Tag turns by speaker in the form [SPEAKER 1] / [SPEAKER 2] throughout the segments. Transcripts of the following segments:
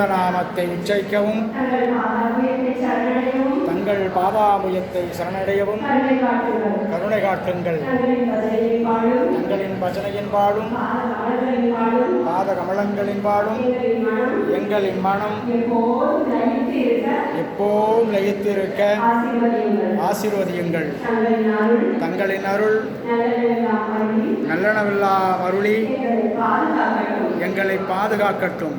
[SPEAKER 1] தங்கள் நாமத்தை உச்சரிக்கவும்.
[SPEAKER 2] தங்கள் பாதாபியத்தை சரணடையவும்.
[SPEAKER 1] பாதாபுயத்தை சரணடையவும்
[SPEAKER 2] கருணை காட்டுங்கள். தங்களின்
[SPEAKER 1] பஜனையின் பாடும். பாத கமலங்களின் பாடும்.
[SPEAKER 2] எங்களின் மனம்
[SPEAKER 1] எப்போவும் லயித்திருக்க
[SPEAKER 2] ஆசீர்வதியுங்கள். தங்களின் அருள்
[SPEAKER 1] நல்லனவில்லா அருளி
[SPEAKER 2] எங்களை பாதுகாக்கட்டும்.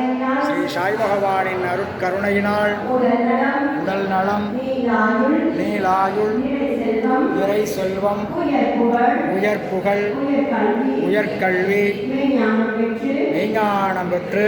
[SPEAKER 2] ஸ்ரீ சாய் பகவானின்
[SPEAKER 1] அருட்கருணையினால்
[SPEAKER 2] உடல் நலம் நீலாயுள் நிறை செல்வம் உயர் புகழ்
[SPEAKER 1] உயர் புகழ்
[SPEAKER 2] உயர் கல்வி
[SPEAKER 1] உயர்கல்வி
[SPEAKER 2] மெய்ஞானம் பெற்று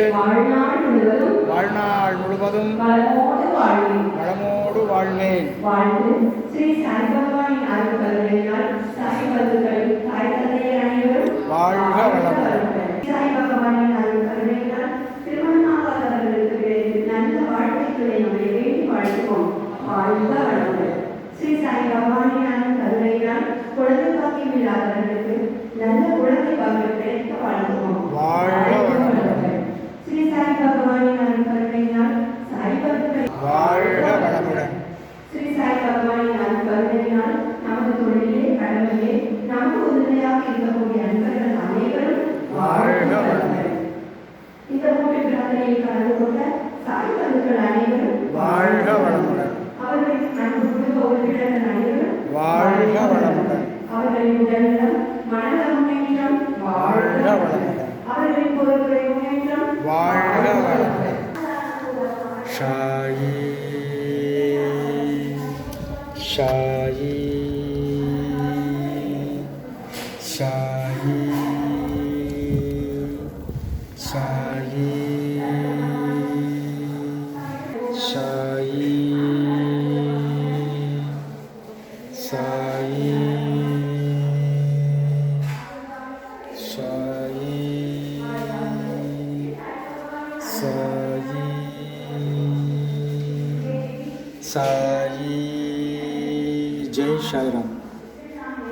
[SPEAKER 2] வாழ்நாள் முழுவதும் வளமோடு வாழ்வேன்.
[SPEAKER 1] வளமோடு வாழ்வேன்
[SPEAKER 2] வாழ்ந்து ஸ்ரீ சாய் பகவானின் அருள் கருணையினால் சாய் பந்துக்களின் தாய் தந்தையர் அனைவரும்
[SPEAKER 1] வாழ்க வளமுடன்
[SPEAKER 2] சாய் பகவானின் அருள் கருணையினால் திருமணமாகாதவர்களுக்கு கிடைக்கும் நல்ல வாழ்க்கைகளை நம்மை வேண்டி வாழ்த்துவோம் வாழ்க வளமுடன் ஸ்ரீ சாய் பகவானின் அருள் கருணையினால் குழந்தை பாக்கியம் இல்லாதவர்களுக்கு நல்ல குழந்தை பாக்கியம் கிடைக்க வாழ்த்துவோம். ஸ்ரீ சாய் பகவானின் அருள் கருணையினால் சாய் பந்துக்கள்
[SPEAKER 1] வாழ்க வளமுடன்.
[SPEAKER 2] ஸ்ரீ சாய் பகவானின் அருள் கருணையினால் நமது தொழிலே கடமையிலே நமக்கு உறுதுணையாக இருக்கக்கூடிய அன்பர்கள் அனைவரும்
[SPEAKER 1] வாழ்க வளமுடன்.
[SPEAKER 2] இந்த மூன்று பிரார்த்தனையில் கலந்து கொண்ட சாய் பந்துக்கள் அனைவரும்
[SPEAKER 1] வாழ்க வளமுடன்
[SPEAKER 2] அவர்களின் அன்பு குடும்ப உறுப்பினர்கள் அனைவரும்
[SPEAKER 1] வாழ்க வளமுடன்.
[SPEAKER 2] அவர்களின் உடல்நலம் மனநல முன்னேற்றம்
[SPEAKER 1] வாழ்க வளமுடன்.
[SPEAKER 2] அவர்களின் பொருட்களை முன்னேற்றம்
[SPEAKER 1] வாழ்க வளமுடன். ஷாயி ஷாயி ஷாயி ஷாயி ஷாயி சாயி சாயி ஜெய் சாய்ராம்